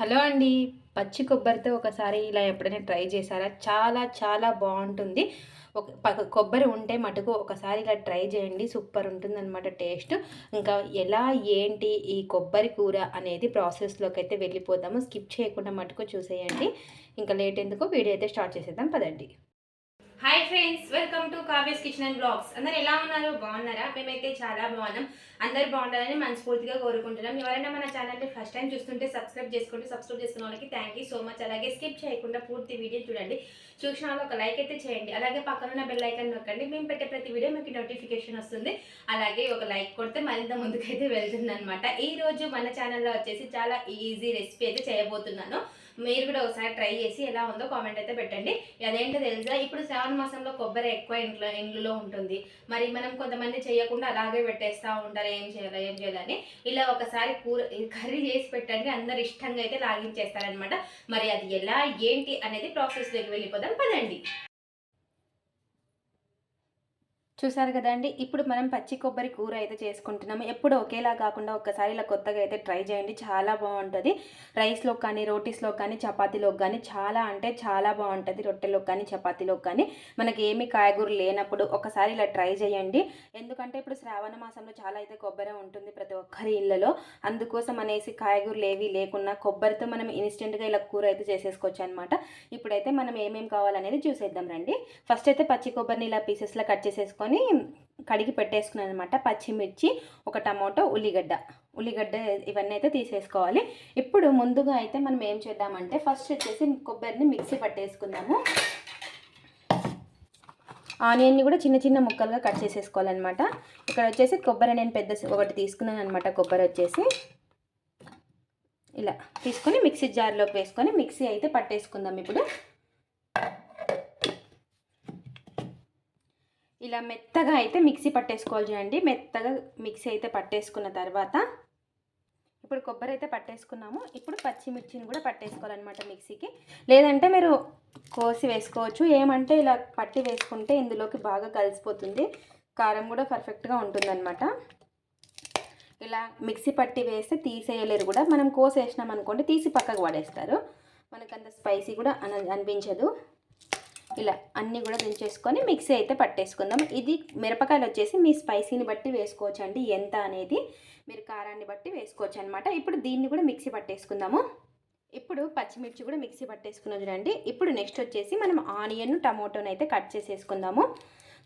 Hello అండి. పచ్చి కొబ్బరితో ఒకసారి ఇలా ఎప్పుడైనా ట్రై చేశారా? చాలా చాలా బాగుంటుంది. ఒక ప- కొబ్బరి ఉంటే మటుకు ఒకసారి ఇలా ట్రై చేయండి. సూపర్ ఉంటుంది అనమాట టేస్ట్. ఇంకా ఎలా ఏంటి ఈ కొబ్బరి కూర అనేది ప్రాసెస్లోకి అయితే వెళ్ళిపోదాము. స్కిప్ చేయకుండా మటుకు చూసేయండి. ఇంకా లేట్ ఎందుకు? వీడియో అయితే స్టార్ట్ చేసేద్దాం. పదండి. Hi friends welcome to Kavya's kitchen and blogs అందరు ఎలా ఉన్నారు? బాగున్నారా? మేమైతే చాలా బాగున్నాం. అందరు బాగుండాలని మనస్ఫూర్తిగా కోరుకుంటున్నాం. ఎవరైనా మన ఛానల్ని ఫస్ట్ టైం చూస్తుంటే సబ్స్క్రైబ్ చేసుకుంటే సబ్స్క్రైబ్ చేసుకున్న వాళ్ళకి థ్యాంక్ యూ సో మచ్ అలాగే స్కిప్ చేయకుండా పూర్తి వీడియో చూడండి. చూసిన వాళ్ళు ఒక లైక్ అయితే చేయండి. అలాగే పక్కన ఉన్న బెల్ ఐకన్ నొక్కండి. మేము పెట్టే ప్రతి వీడియో మీకు నోటిఫికేషన్ వస్తుంది. అలాగే ఒక లైక్ కొడితే మరింత ముందుకైతే వెళ్తుంది అనమాట ఈరోజు మన ఛానల్లో వచ్చేసి చాలా ఈజీ రెసిపీ అయితే చేయబోతున్నాను. మీరు కూడా ఒకసారి ట్రై చేసి ఎలా ఉందో కామెంట్ అయితే పెట్టండి. అదేంటో తెలుసా? ఇప్పుడు శ్రావణ మాసంలో కొబ్బరి ఎక్కువ ఇంట్లో ఇండ్లలో ఉంటుంది. మరి మనం కొంతమంది చేయకుండా అలాగే పెట్టేస్తూ ఉంటారు. ఏం చేయాలి ఏం చేయాలని ఇలా ఒకసారి కూర కర్రీ చేసి పెట్టండి. అందరు ఇష్టంగా అయితే లాగించేస్తారనమాట మరి అది ఎలా ఏంటి అనేది ప్రాసెస్లోకి వెళ్ళిపోదాం. పదండి. చూసారు కదండి? ఇప్పుడు మనం పచ్చి కొబ్బరి కూర అయితే చేసుకుంటున్నాము. ఎప్పుడు ఒకేలా కాకుండా ఒక్కసారి ఇలా కొత్తగా అయితే ట్రై చేయండి. చాలా బాగుంటుంది. రైస్లో కానీ రోటీస్లో కానీ చపాతీలో కానీ చాలా అంటే చాలా బాగుంటుంది. రొట్టెలో కానీ చపాతీలో కానీ మనకి ఏమి కాయగూరలు లేనప్పుడు ఒకసారి ఇలా ట్రై చేయండి. ఎందుకంటే ఇప్పుడు శ్రావణ మాసంలో చాలా అయితే కొబ్బరి ఉంటుంది ప్రతి ఒక్కరి ఇళ్ళలో. అందుకోసం అనేసి కాయగూరలు ఏవి లేకున్నా కొబ్బరితో మనం ఇన్స్టెంట్గా ఇలా కూర అయితే చేసేసుకోవచ్చు అనమాట ఇప్పుడైతే మనం ఏమేమి కావాలనేది చూసేద్దాం రండి. ఫస్ట్ అయితే పచ్చి కొబ్బరిని ఇలా పీసెస్లో కట్ చేసేసుకొని కడిగి పెట్టేసుకున్నాను అనమాట పచ్చిమిర్చి ఒక టమాటో ఉల్లిగడ్డ. ఉల్లిగడ్డ ఇవన్నీ అయితే తీసేసుకోవాలి. ఇప్పుడు ముందుగా అయితే మనం ఏం చేద్దామంటే ఫస్ట్ వచ్చేసి కొబ్బరిని మిక్సీ పట్టేసుకుందాము. ఆనియన్ని కూడా చిన్న చిన్న ముక్కలుగా కట్ చేసేసుకోవాలన్నమాట. ఇక్కడ వచ్చేసి కొబ్బరి నేను పెద్ద ఒకటి తీసుకున్నాను అనమాట కొబ్బరి వచ్చేసి ఇలా తీసుకొని మిక్సీ జార్లోకి వేసుకొని మిక్సీ అయితే పట్టేసుకుందాం ఇప్పుడు. ఇలా మెత్తగా అయితే మిక్సీ పట్టేసుకోవాలి చూడండి. మెత్తగా మిక్సీ అయితే పట్టేసుకున్న తర్వాత ఇప్పుడు కొబ్బరి అయితే పట్టేసుకున్నాము. ఇప్పుడు పచ్చిమిర్చిని కూడా పట్టేసుకోవాలన్నమాట మిక్సీకి. లేదంటే మీరు కోసి వేసుకోవచ్చు. ఏమంటే ఇలా పట్టి వేసుకుంటే ఇందులోకి బాగా కలిసిపోతుంది. కారం కూడా పర్ఫెక్ట్గా ఉంటుందన్నమాట. ఇలా మిక్సీ పట్టి వేస్తే తీసేయలేరు కూడా. మనం కోసేసినాం అనుకోండి తీసి పక్కకు పడేస్తారు. మనకు అంత స్పైసీ కూడా అన అనిపించదు. ఇలా అన్నీ కూడా దించేసుకొని మిక్సీ అయితే పట్టేసుకుందాం. ఇది మిరపకాయలు వచ్చేసి మీ స్పైసీని బట్టి వేసుకోవచ్చు అండి ఎంత అనేది మీరు కారాన్ని బట్టి వేసుకోవచ్చు అనమాట ఇప్పుడు దీన్ని కూడా మిక్సీ పట్టేసుకుందాము. ఇప్పుడు పచ్చిమిర్చి కూడా మిక్సీ పట్టేసుకున్నాం చూడండి. ఇప్పుడు నెక్స్ట్ వచ్చేసి మనం ఆనియన్ టమాటోని అయితే కట్ చేసేసుకుందాము.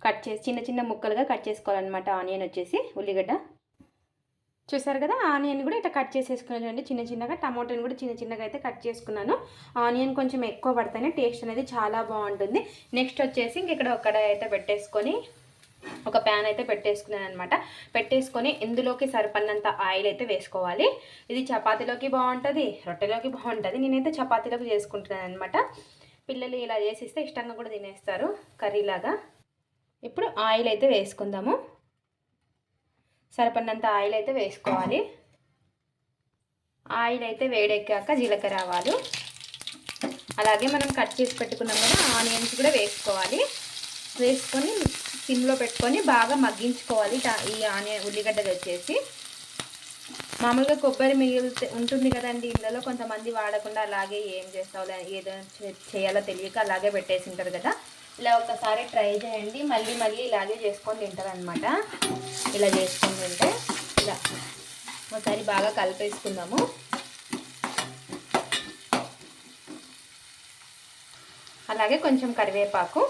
కట్ చేసి చిన్న చిన్న ముక్కలుగా కట్ చేసుకోవాలన్నమాట. ఆనియన్ వచ్చేసి ఉల్లిగడ్డ. చూసారు కదా ఆనియన్ కూడా ఇట్లా కట్ చేసేసుకున్నాను చిన్న చిన్నగా టమాటోని కూడా చిన్న చిన్నగా అయితే కట్ చేసుకున్నాను. ఆనియన్ కొంచెం ఎక్కువ పడితేనే టేస్ట్ అనేది చాలా బాగుంటుంది. నెక్స్ట్ వచ్చేసి ఇంక ఇక్కడ ఒక అయితే పెట్టేసుకొని ఒక ప్యాన్ అయితే పెట్టేసుకున్నాను అనమాట పెట్టేసుకొని ఇందులోకి సరిపడినంత ఆయిల్ అయితే వేసుకోవాలి. ఇది చపాతీలోకి బాగుంటుంది రొట్టెలోకి బాగుంటుంది. నేనైతే చపాతీలోకి చేసుకుంటున్నాను అనమాట పిల్లలు ఇలా చేసిస్తే ఇష్టంగా కూడా తినేస్తారు కర్రీలాగా. ఇప్పుడు ఆయిల్ అయితే వేసుకుందాము. సరిపడినంత ఆయిల్ అయితే వేసుకోవాలి. ఆయిల్ అయితే వేడెక్కాక జీలకర్ర ఆవాలు. అలాగే మనం కట్ చేసి పెట్టుకున్నాం కదా ఆనియన్స్ కూడా వేసుకోవాలి. వేసుకొని సిమ్లో పెట్టుకొని బాగా మగ్గించుకోవాలి ఈ ఆనియన్ ఉల్లిగడ్డలు వచ్చేసి. మామూలుగా కొబ్బరి మిగిలితే ఉంటుంది కదండి ఇందులో కొంతమంది వాడకుండా అలాగే ఏం చేస్తావు ఏదో చేయాలో తెలియక అలాగే పెట్టేసి ఉంటారు కదా. ఇలా ఒకసారి ట్రై చేయండి. మళ్ళీ మళ్ళీ ఇలాగే చేసుకొని తింటారనమాట ఇలా చేసుకొని తింటే ఇలా ఒకసారి బాగా కలిపేసుకుందాము. అలాగే కొంచెం కరివేపాకు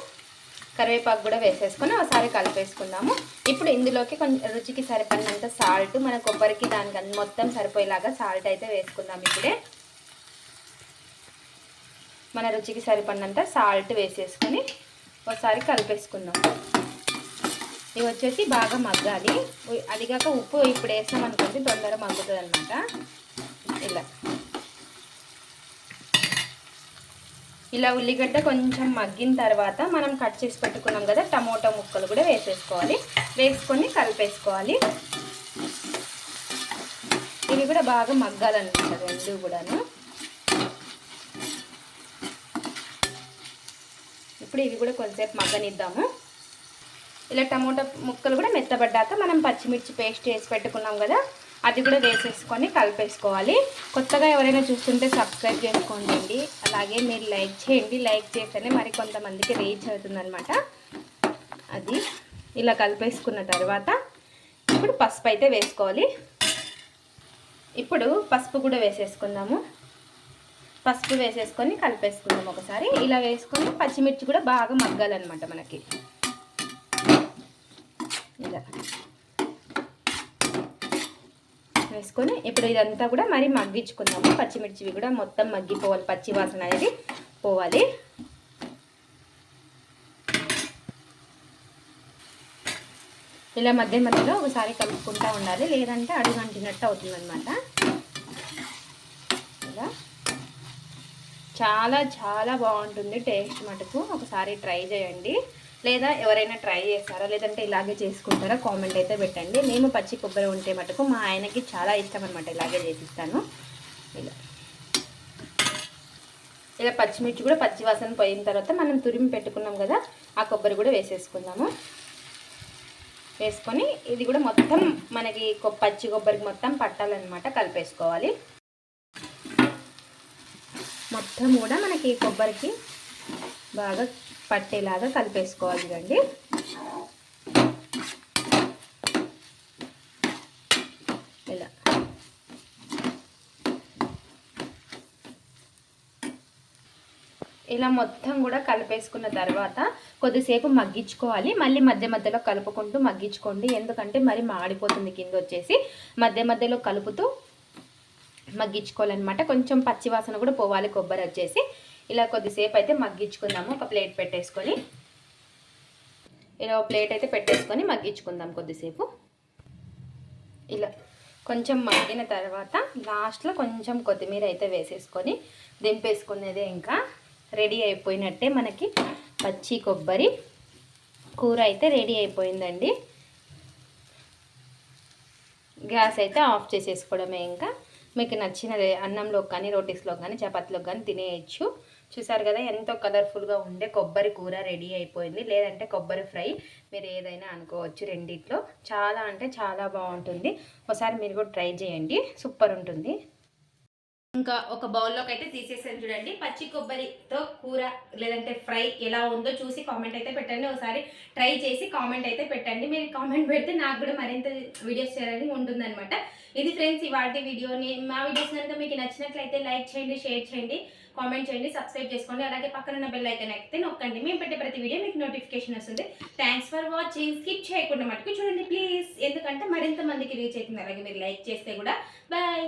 కరివేపాకు కూడా వేసేసుకొని ఒకసారి కలిపేసుకుందాము. ఇప్పుడు ఇందులోకి కొంచెం రుచికి సరిపడినంత సాల్ట్ మన కొబ్బరికి దానికి మొత్తం సరిపోయేలాగా సాల్ట్ అయితే వేసుకుందాం ఇప్పుడే. మన రుచికి సరిపడినంత సాల్ట్ వేసేసుకొని ఒకసారి కలిపేసుకుందాం. ఇవి వచ్చేసి బాగా మగ్గాలి. అదిగాక ఉప్పు ఇప్పుడు వేసాం అనుకోండి తొందరగా మగ్గుతుంది అనమాట ఇలా. ఇలా ఉల్లిగడ్డ కొంచెం మగ్గిన తర్వాత మనం కట్ చేసి పెట్టుకున్నాం కదా టమోటా ముక్కలు కూడా వేసేసుకోవాలి. వేసుకొని కలిపేసుకోవాలి. ఇవి కూడా బాగా మగ్గాలన్నమాట రెండు కూడాను. ఇప్పుడు ఇవి కూడా కొంచెంసేపు మగ్గనిద్దాము. ఇలా టమోటా ముక్కలు కూడా మెత్తబడ్డాక మనం పచ్చిమిర్చి పేస్ట్ వేసి పెట్టుకున్నాం కదా అది కూడా వేసేసుకొని కలిపేసుకోవాలి. కొత్తగా ఎవరైనా చూస్తుంటే సబ్స్క్రైబ్ చేసుకోండి అలాగే మీరు లైక్ చేయండి. లైక్ చేస్తేనే మరి కొంతమందికి రీచ్ అవుతుందనమాట అది ఇలా కలిపేసుకున్న తర్వాత ఇప్పుడు పసుపు అయితే వేసుకోవాలి. ఇప్పుడు పసుపు కూడా వేసేసుకుందాము. పసుపు వేసేసుకొని కలిపేసుకుందాం ఒకసారి. ఇలా వేసుకొని పచ్చిమిర్చి కూడా బాగా మగ్గాలన్నమాట మనకి. ఇలా. వేసుకొని ఇప్పుడు ఇదంతా కూడా మరి మగ్గించుకుందాము. పచ్చిమిర్చివి కూడా మొత్తం మగ్గిపోవాలి. పచ్చి వాసన అనేది పోవాలి. ఇలా మధ్య మధ్యలో ఒకసారి కలుపుకుంటూ ఉండాలి. లేదంటే అడుగు అంటినట్టు అవుతుందన్నమాట. ఇలా. చాలా చాలా బాగుంటుంది టేస్ట్ మటుకు. ఒకసారి ట్రై చేయండి. లేదా ఎవరైనా ట్రై చేస్తారా? లేదంటే ఇలాగే చేసుకుంటారా? కామెంట్ అయితే పెట్టండి. మేము పచ్చి కొబ్బరి ఉంటే మటుకు మా ఆయనకి చాలా ఇష్టం అనమాట ఇలాగే చేసిస్తాను ఇలా. ఇలా పచ్చిమిర్చి కూడా పచ్చి వాసన పోయిన తర్వాత మనం తురిమి పెట్టుకున్నాం కదా ఆ కొబ్బరి కూడా వేసేసుకుందాము. వేసుకొని ఇది కూడా మొత్తం మనకి పచ్చి కొబ్బరికి మొత్తం పట్టాలన్నమాట కలిపేసుకోవాలి. మొత్తం కూడా మనకి కొబ్బరికి బాగా పట్టేలాగా కలిపేసుకోవాలి అండి ఇలా. ఇలా మొత్తం కూడా కలిపేసుకున్న తర్వాత కొద్దిసేపు మగ్గించుకోవాలి. మళ్ళీ మధ్య మధ్యలో కలుపుకుంటూ మగ్గించుకోండి. ఎందుకంటే మరి మాడిపోతుంది కింద వచ్చేసి. మధ్య మధ్యలో కలుపుతూ మగ్గించుకోవాలన్నమాట. కొంచెం పచ్చివాసన కూడా పోవాలి కొబ్బరి వచ్చేసి. ఇలా కొద్దిసేపు అయితే మగ్గించుకుందాము. ఒక ప్లేట్ పెట్టేసుకొని. ఇలా ఒక ప్లేట్ అయితే పెట్టేసుకొని మగ్గించుకుందాం కొద్దిసేపు. ఇలా కొంచెం మగ్గిన తర్వాత లాస్ట్లో కొంచెం కొత్తిమీర అయితే వేసేసుకొని దింపేసుకునేదే ఇంకా రెడీ అయిపోయినట్టే మనకి పచ్చి కొబ్బరి. కూర అయితే రెడీ అయిపోయిందండి. గ్యాస్ అయితే ఆఫ్ చేసేసుకోవడమే ఇంకా. మీకు నచ్చిన అన్నంలో కానీ రోటీస్లో కానీ చపాతీలో కానీ తినేయచ్చు. చూసారు కదా ఎంతో కలర్ఫుల్గా ఉండే కొబ్బరి కూర రెడీ అయిపోయింది. లేదంటే కొబ్బరి ఫ్రై మీరు ఏదైనా అనుకోవచ్చు రెండిట్లో. చాలా అంటే చాలా బాగుంటుంది. ఒకసారి మీరు కూడా ట్రై చేయండి. సూపర్ ఉంటుంది. ఇంకా ఒక బౌల్లోకి అయితే తీసేసాను చూడండి. పచ్చి కొబ్బరితో కూర లేదంటే ఫ్రై ఎలా ఉందో చూసి కామెంట్ అయితే పెట్టండి. ఒకసారి ట్రై చేసి కామెంట్ అయితే పెట్టండి. మీరు కామెంట్ పెడితే నాకు కూడా మరింత వీడియోస్ చేయాలని ఉంటుందన్నమాట. ఇది ఫ్రెండ్స్ ఇవాటి వీడియోని మా వీడియోస్ కనుక మీకు నచ్చినట్లయితే లైక్ చేయండి షేర్ చేయండి కామెంట్ చేయండి సబ్స్క్రైబ్ చేసుకోండి. అలాగే పక్కన ఉన్న బెల్ ఐకన్ అయితే నొక్కండి. మేము పెట్టే ప్రతి వీడియో మీకు నోటిఫికేషన్ వస్తుంది. థ్యాంక్స్ ఫర్ వాచింగ్ స్కిప్ చేయకుండా మటుకు చూడండి ప్లీజ్ ఎందుకంటే మరింత మందికి రీచ్ అవుతుంది. అలాగే మీరు లైక్ చేస్తే కూడా. బాయ్